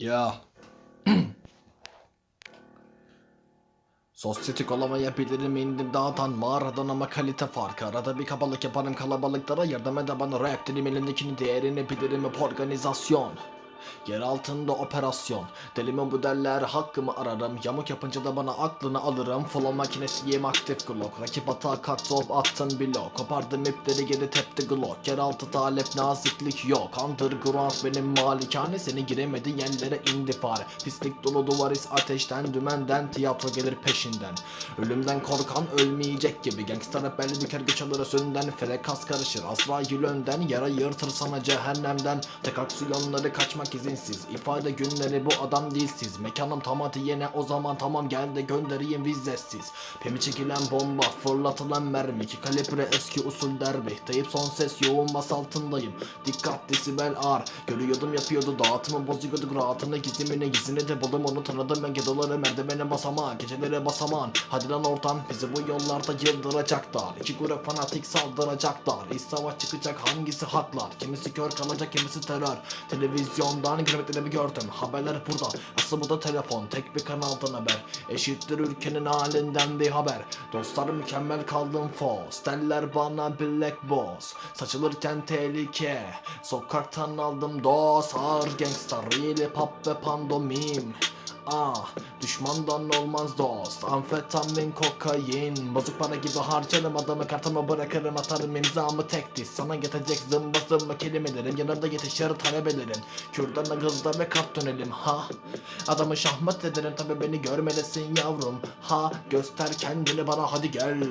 Ya. Sosyetik olamayabilirim indim dağdan mağaradan ama kalite farkı. Arada bir kabalık yaparım kalabalıklara yardım eder bana rap dilim elindekini değerini bilirim organizasyon Yer altında operasyon. Delimin bu derler hakkımı ararım? Yamuk yapınca da bana aklını alırım. Flow makinesiyim aktif glock. Rakip hata kalktı hop attın blok Kopardım ipleri geri tepti glock. Yeraltı talep naziklik yok. Underground benim malikane. Seni giremedi yerlere indi fare. Pislik dolu duvaris ateşten dümenden Tiyatro gelir peşinden. Ölümden korkan ölmeyecek gibi. Gangster rap belli büker güç alır özünden. Frekas karışır. Azrail önden Yara yırtır sana cehennemden. Tek aksiyonları kaçmak izinsiz. İfade günleri bu adam değilsiz Mekanım tamamı yine o zaman. Tamam gel de göndereyim vizesiz. Pemi çekilen bomba fırlatılan mermi. Ki kalibre eski usul derbi. Teyip son ses yoğun bas altındayım. Dikkat desibel ağır. Görüyordum yapıyordu. Dağıtımı bozuyordu rahatını Gizimini gizini de buldum onu tanıdım ben Gedoları merdivene basamağın Gecelere basamağın Hadi lan ortam bizi bu yollarda yıldıracaklar İki grup fanatik saldıracaklar İç savaş çıkacak hangisi haklar? Kimisi kör kalacak kimisi terör Televizyondan kilometrelerimi gördüm. Haberler burada. Aslı bu da telefon. Tek bir kanaldan haber. Eşittir ülkenin halinden bir haber. Dostlar mükemmel kaldım fos. Derler bana black boss. Saçılırken tehlike. Sokaktan aldım dost Ağır gangster Real pop ve pandomim Ah, düşmandan olmaz dost. Amfetamin, kokain. Bozuk para gibi harcarım adamı kartımı bırakırım atarım. İmzamı tek diz Sana yetecek zımba zımba kelimelerim. Yanında yetişir talebelerin Kürdanla kızda ve kart dönelim ha? Adamı şahmat ederim. Tabi beni görmelisin yavrum. Ha? Göster kendini bana hadi gel